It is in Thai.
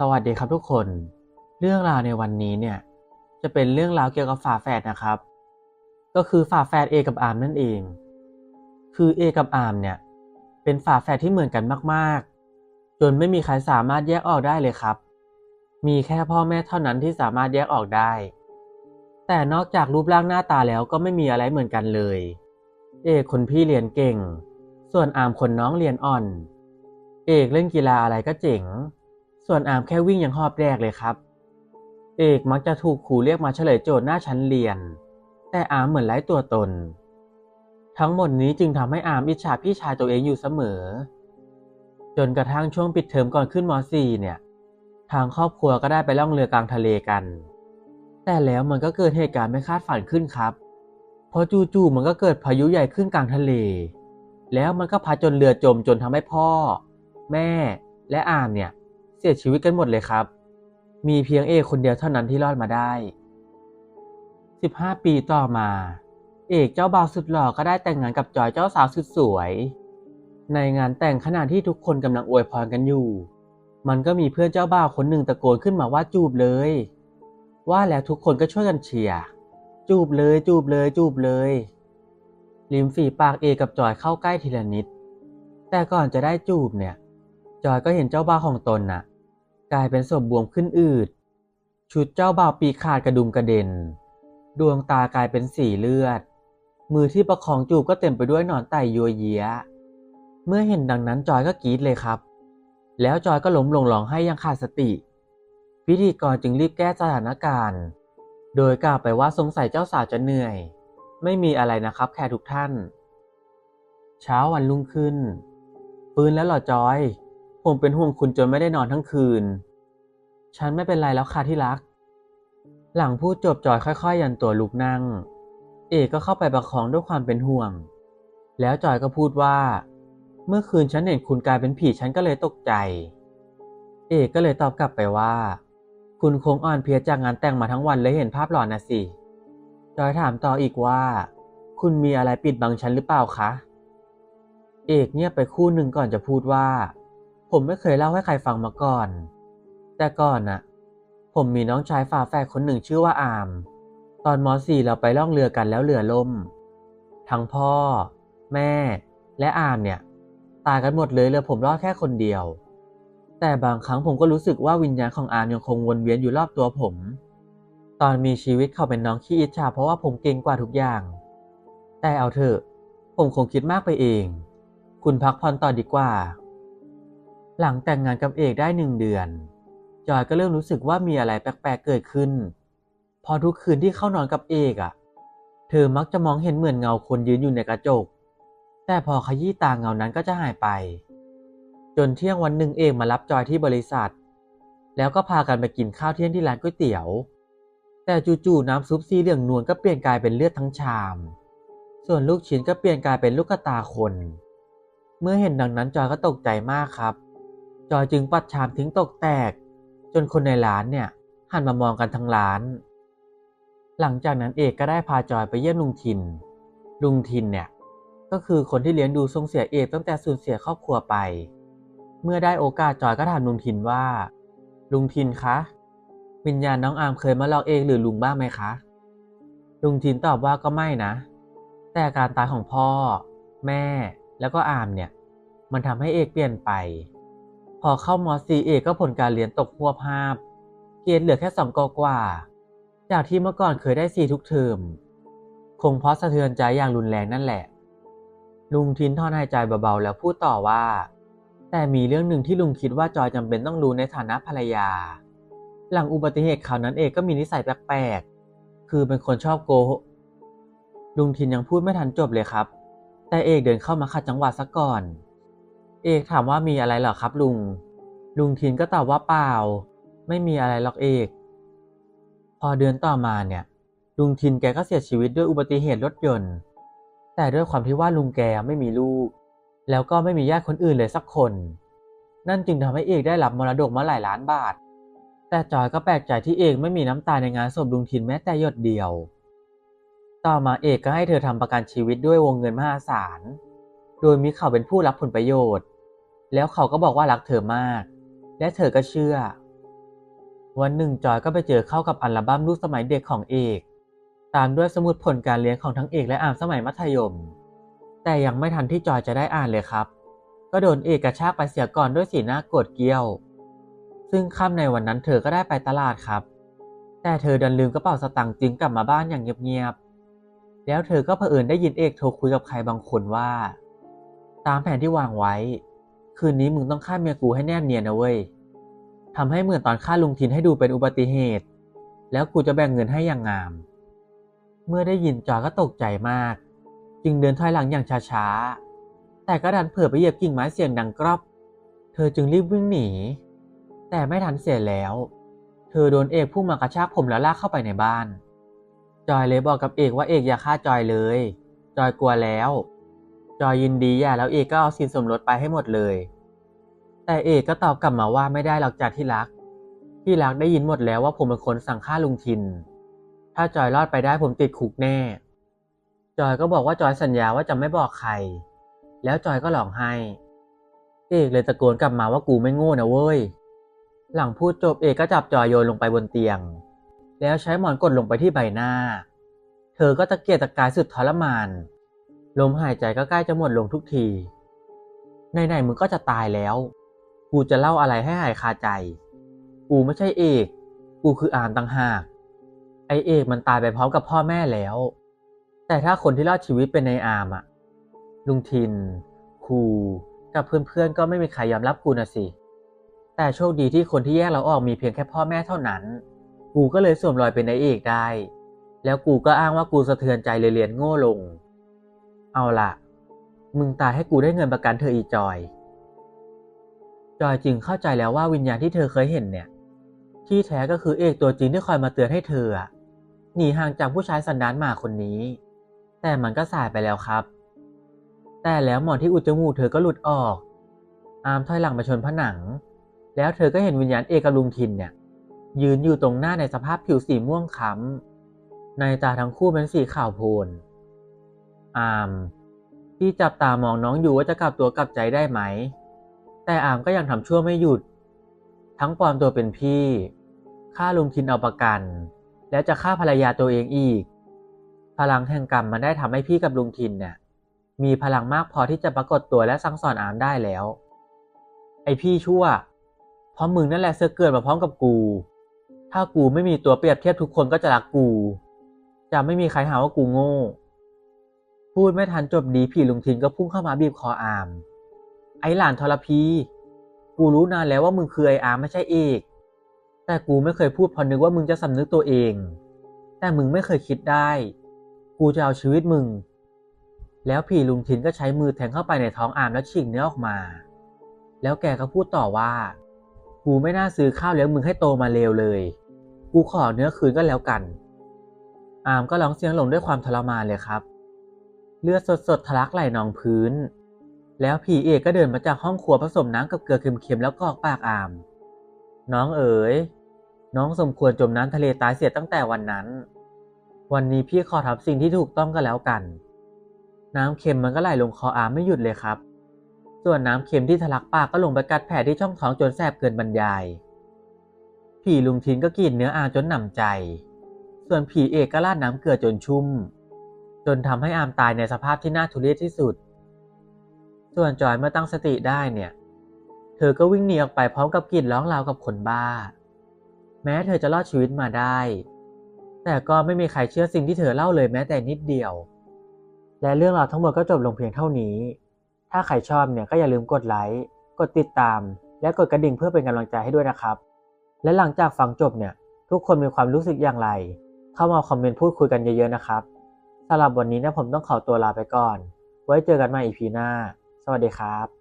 สวัสดีครับทุกคน เรื่องราวในวันนี้เนี่ย จะเป็นเรื่องราวเกี่ยวกับฝาแฝดนะครับ ก็คือฝาแฝดเอกับอาร์มนั่นเอง คือเอกับอาร์มเนี่ย เป็นฝาแฝดที่เหมือนกันมากๆ จนไม่มีใครสามารถแยกออกได้เลยครับ มีแค่พ่อแม่เท่านั้นที่สามารถแยกออกได้ แต่นอกจากรูปร่างหน้าตาแล้วก็ไม่มีอะไรเหมือนกันเลย เอกคนพี่เรียนเก่ง ส่วนอาร์มคนน้องเรียนอ่อน เอกเล่นกีฬาอะไรก็เจ๋ง ส่วนอาร์มแค่วิ่งอยังหอบแรกเลยครับ เอกมักจะถูกครูเรียกมาเฉลยโจทย์หน้าชั้นเรียน แต่อาร์มเหมือนไร้ตัวตน ทั้งหมดนี้จึงทำให้อาร์มอิจฉาพี่ชายตัวเองอยู่เสมอ จนกระทั่งช่วงปิดเทอมก่อนขึ้นม .4 เนี่ย ทางครอบครัวก็ได้ไปล่องเรือกลางทะเลกัน แต่แล้วมันก็เกิดเหตุการณ์ไม่คาดฝันขึ้นครับ เพราะจู่ๆมันก็เกิดพายุใหญ่ขึ้นกลางทะเล แล้วมันก็พัดจนเรือจมจนทำให้พ่อ แม่และอามเนี่ย สียชีวิตกันหมดเลยครับ มีเพียงเอกคนเดียวเท่านั้นที่รอดมาได้ 15 ปีต่อมา เอกเจ้าบ่าวสุดหล่อก็ได้แต่งงานกับจอยเจ้าสาวสุดสวย ในงานแต่งขณะที่ทุกคนกำลังอวยพรกันอยู่ มันก็มีเพื่อนเจ้าบ่าวคนหนึ่งตะโกนขึ้นมาว่าจูบเลย ว่าแล้วทุกคนก็ช่วยกันเชียร์จูบเลยจูบเลยจูบเลยริมฝีปากเอกับจอยเข้าใกล้ทีละนิด แต่ก่อนจะได้จูบเนี่ย จอยก็เห็นเจ้าบ่าวของตนน่ะ กลายเป็นศพบวมขึ้นอืด ชุดเจ้าบ่าวปีขาดกระดุมกระเด็น ดวงตากลายเป็นสีเลือด มือที่ประคองจูบก็เต็มไปด้วยหนอนไตยัวเยียเมื่อเห็นดังนั้นจอยก็กรี๊ดเลยครับ แล้วจอยก็ล้มลงร้องไห้อยังขาดสติ พิธีกรจึงรีบแก้สถานการณ์ โดยกล่าวไปว่าสงสัยเจ้าสาวจะเหนื่อย ไม่มีอะไรนะครับแขกทุกท่าน เช้าวันรุ่งขึ้นฟื้นแล้วหรอจอย ผมเป็นห่วงคุณจนไม่ได้นอนทั้งคืน ฉันไม่เป็นไรแล้วค่ะที่รัก หลังพูดจบจอยค่อยๆ ยันตัวลุกนั่ง เอกก็เข้าไปประคองด้วยความเป็นห่วง แล้วจอยก็พูดว่า เมื่อคืนฉันเห็นคุณกลายเป็นผีฉันก็เลยตกใจ เอกก็เลยตอบกลับไปว่า คุณคงอ่อนเพลียจากงานแต่งมาทั้งวันเลยเห็นภาพหลอนนะสิ จอยถามต่ออีกว่า คุณมีอะไรปิดบังฉันหรือเปล่าคะ เอกเงียบไปคู่หนึ่งก่อนจะพูดว่า ผมไม่เคยเล่าให้ใครฟังมาก่อน แต่ก่อนน่ะผมมีน้องชายฝาแฝดคนหนึ่งชื่อว่าอาม ตอนม .4 เราไปล่องเรือกันแล้วเรือล่ม ทั้งพ่อ แม่ และอามเนี่ย ตายกันหมดเลยเหลือผมรอดแค่คนเดียว แต่บางครั้งผมก็รู้สึกว่าวิญญาณของอามยังคงวนเวียนอยู่รอบตัวผม ตอนมีชีวิตเขาเป็นน้องขี้อิจฉาเพราะว่าผมเก่งกว่าทุกอย่าง แต่เอาเถอะ ผมคงคิดมากไปเอง คุณพักผ่อนต่อดีกว่า หลังแต่งงานกับเอกได้หนึ่งเดือน จอยก็เริ่มรู้สึกว่ามีอะไรแปลกๆเกิดขึ้น พอทุกคืนที่เข้านอนกับเอกอะ่ะ เธอมักจะมองเห็นเหมือนเงาคนยืนอยู่ในกระจก แต่พอขยี้ตาเงานั้นก็จะหายไป จนเที่ยงวันหนึ่งเอกมารับจอยที่บริษัท แล้วก็พากันไปกินข้าวเที่ยงที่ร้านก๋วยเตี๋ยว แต่จู่ๆน้ำซุปสีเหลืองนวลก็เปลี่ยนกลายเป็นเลือดทั้งชาม ส่วนลูกชิ้นก็เปลี่ยนกลายเป็นลูกตาคน เมื่อเห็นดังนั้นจอยก็ตกใจมากครับ จอยจึงปัดชามทิ้งตกแตก จนคนในร้านเนี่ยหันมามองกันทั้งร้าน หลังจากนั้นเอกก็ได้พาจอยไปเยี่ยมลุงทิน ลุงทินเนี่ยก็คือคนที่เลี้ยงดูทรงเสียเอกตั้งแต่สูญเสียครอบครัวไป เมื่อได้โอกาสจอยก็ถามลุงทินว่า ลุงทินคะวิญญาณน้องอามเคยมาหลอกเอกหรือลุงบ้างไหมคะ ลุงทินตอบว่าก็ไม่นะ แต่การตายของพ่อ แม่แล้วก็อามเนี่ย มันทำให้เอกเปลี่ยนไป อเข้ามสีเอกก็ผลการเรียนตกหัวภาพ เกรดเหลือแค่สองกกว่า จากที่เมื่อก่อนเคยได้สี่ทุกเทอม คงเพราะสะเทือนใจอย่างรุนแรงนั่นแหละ ลุงทินทอนหายใจเบาๆแล้วพูดต่อว่า แต่มีเรื่องหนึ่งที่ลุงคิดว่าจอยจำเป็นต้องรู้ในฐานะภรรยา หลังอุบัติเหตุคราวนั้นเอกก็มีนิสัยแปลกๆ คือเป็นคนชอบโกหกลุงทินยังพูดไม่ทันจบเลยครับ แต่เอกเดินเข้ามาขัดจังหวะซะก่อน เอกถามว่ามีอะไรเหรอครับลุง ลุงทินก็ตอบว่าเปล่า ไม่มีอะไรหรอกเอก พอเดือนต่อมาเนี่ย ลุงทินแกก็เสียชีวิตด้วยอุบัติเหตุรถยนต์ แต่ด้วยความที่ว่าลุงแกไม่มีลูก แล้วก็ไม่มีญาติคนอื่นเลยสักคน นั่นจึงทำให้เอกได้รับมรดกมาหลายล้านบาท แต่จอยก็แปลกใจที่เอกไม่มีน้ำตาในงานศพลุงทินแม้แต่หยดเดียว ต่อมาเอกก็ให้เธอทำประกันชีวิตด้วยวงเงินมหาศาล โดยมีเขาเป็นผู้รับผลประโยชน์ แล้วเขาก็บอกว่ารักเธอมาก และเธอก็เชื่อ วันหนึ่งจอยก็ไปเจอเข้ากับอัลบั้มรูปสมัยเด็กของเอก ตามด้วยสมุดผลการเรียนของทั้งเอกและอามสมัยมัธยม แต่ยังไม่ทันที่จอยจะได้อ่านเลยครับ ก็โดนเอกกระชากไปเสียก่อนด้วยสีหน้าโกรธเกรี้ยว ซึ่งค่ำในวันนั้นเธอก็ได้ไปตลาดครับ แต่เธอดันลืมกระเป๋าสตางค์จริงกลับมาบ้านอย่างเงียบๆ แล้วเธอก็เผอิญได้ยินเอกโทรคุยกับใครบางคนว่า ตามแผนที่วางไว้ คืนนี้มึงต้องฆ่าเมียกูให้แนบเนียนนะเว้ยทำให้เหมือนตอนฆ่าลุงทินให้ดูเป็นอุบัติเหตุ แล้วกูจะแบ่งเงินให้อย่างงาม เมื่อได้ยินจอยก็ตกใจมาก จึงเดินถอยหลังอย่างช้าๆ แต่ก็ดันเผลอไปเหยียบกิ่งไม้เสียงดังกรอบ เธอจึงรีบวิ่งหนี แต่ไม่ทันเสียแล้ว เธอโดนเอกพุ่งมากระชากผมแล้วลากเข้าไปในบ้าน จอยเลยบอกกับเอกว่าเอกอย่าฆ่าจอยเลย จอยกลัวแล้ว จอยยินดีอย่าแล้วเอกก็เอาสินสมรสไปให้หมดเลย แต่เอกก็ตอบกลับมาว่าไม่ได้หรอกจากที่รัก ที่รักได้ยินหมดแล้วว่าผมเป็นคนสั่งฆ่าลุงทิน ถ้าจอยรอดไปได้ผมติดคุกแน่ จอยก็บอกว่าจอยสัญญาว่าจะไม่บอกใคร แล้วจอยก็ร้องไห้เอกเลยตะโกนกลับมาว่ากูไม่โง่นะเว้ย หลังพูดจบเอกก็จับจอยโยนลงไปบนเตียง แล้วใช้หมอนกดลงไปที่ใบหน้า เธอก็ตะเกียกตะกายสุดทรมาน ลมหายใจก็ใกล้จะหมดลงทุกทีไหนๆมึงก็จะตายแล้ว กูจะเล่าอะไรให้หายคาใจ กูไม่ใช่เอก กูคืออามต่างหาก ไอเอกมันตายไปพร้อมกับพ่อแม่แล้ว แต่ถ้าคนที่รอดชีวิตเป็นในอามอะลุงทิน ครูกับเพื่อนๆก็ไม่มีใครยอมรับกูนะสิ แต่โชคดีที่คนที่แยกเราออกมีเพียงแค่พ่อแม่เท่านั้น กูก็เลยสวมรอยเป็นนายเอกได้ แล้วกูก็อ้างว่ากูสะเทือนใจเลยเรียนโง่ลง เอาละมึงตายให้กูได้เงินประกันเธออีจอย จอยจึงเข้าใจแล้วว่าวิญญาณที่เธอเคยเห็นเนี่ย ที่แท้ก็คือเอกตัวจริงที่คอยมาเตือนให้เธอหนีห่างจากผู้ชายสันดานหมาคนนี้ แต่มันก็สายไปแล้วครับ แต่แล้วหมอนที่อุดจมูกเธอก็หลุดออก อามถอยหลังมาชนผนัง แล้วเธอก็เห็นวิญญาณเอกกับลุงทินเนี่ย ยืนอยู่ตรงหน้าในสภาพผิวสีม่วงคล้ำในตาทั้งคู่เป็นสีขาวโพลน อามพี่จับตามองน้องอยู่ว่าจะกลับตัวกลับใจได้ไหม แต่อามก็ยังทำชั่วไม่หยุด ทั้งปลอมตัวเป็นพี่ฆ่าลุงทินเอาประกัน แล้วจะฆ่าภรรยาตัวเองอีก พลังแห่งกรรมมันได้ทำให้พี่กับลุงทินเนี่ยมีพลังมากพอที่จะปรากฏตัวและสั่งสอนอามได้แล้ว ไอพี่ชั่ว เพราะมึงนั่นแหละเสือเกิดมาพร้อมกับกู ถ้ากูไม่มีตัวเปรียบเทียบทุกคนก็จะรักกู จะไม่มีใครหาว่ากูโง่ พูดไม่ทันจบดีพีลุงทินก็พุ่งเข้ามาบีบคออาม ไอหลานทรพี กูรู้นานแล้วว่ามึงคือไออามไม่ใช่เอกแต่กูไม่เคยพูดพอนึกว่ามึงจะสำนึกตัวเอง แต่มึงไม่เคยคิดได้ กูจะเอาชีวิตมึง แล้วพีลุงทินก็ใช้มือแทงเข้าไปในท้องอามแล้วฉีกเนื้อออกมา แล้วแกก็พูดต่อว่า กูไม่น่าซื้อข้าวเลี้ยงมึงให้โตมาเลวเลย กูขอเนื้อคืนก็แล้วกัน อามก็ร้องเสียงหลงด้วยความทรมานเลยครับ เลือดสดๆทะลักไหลนองพื้น แล้วผีเอกก็เดินมาจากห้องครัวผสมน้ำกับเกลือเค็มๆแล้วกอกปากอาม น้องเอ๋ย น้องสมควรจมน้ำทะเลตายเสียตั้งแต่วันนั้น วันนี้พี่ขอทำสิ่งที่ถูกต้องก็แล้วกัน น้ำเค็มมันก็ไหลลงคออามไม่หยุดเลยครับ ส่วนน้ำเค็มที่ทะลักปากก็ลงไปกัดแผลที่ช่องท้องจนแสบเกินบรรยาย ผีลุงทินก็กรีดเนื้ออามจนหนำใจ ส่วนผีเอกก็ราดน้ำเกลือจนชุ่ม จนทำให้อามตายในสภาพที่น่าทุเรศที่สุด ส่วนจอยเมื่อตั้งสติได้เนี่ย เธอก็วิ่งหนีออกไปพร้อมกับกรีดร้องราวกับคนบ้า แม้เธอจะรอดชีวิตมาได้ แต่ก็ไม่มีใครเชื่อสิ่งที่เธอเล่าเลยแม้แต่นิดเดียว และเรื่องราวทั้งหมดก็จบลงเพียงเท่านี้ ถ้าใครชอบเนี่ยก็อย่าลืมกดไลค์ กดติดตาม และกดกระดิ่งเพื่อเป็นกำลังใจให้ด้วยนะครับ และหลังจากฟังจบเนี่ย ทุกคนมีความรู้สึกอย่างไร เข้ามาคอมเมนต์พูดคุยกันเยอะๆนะครับ สำหรับวันนี้นะผมต้องขอตัวลาไปก่อน ไว้เจอกันใหม่อีพีหน้า สวัสดีครับ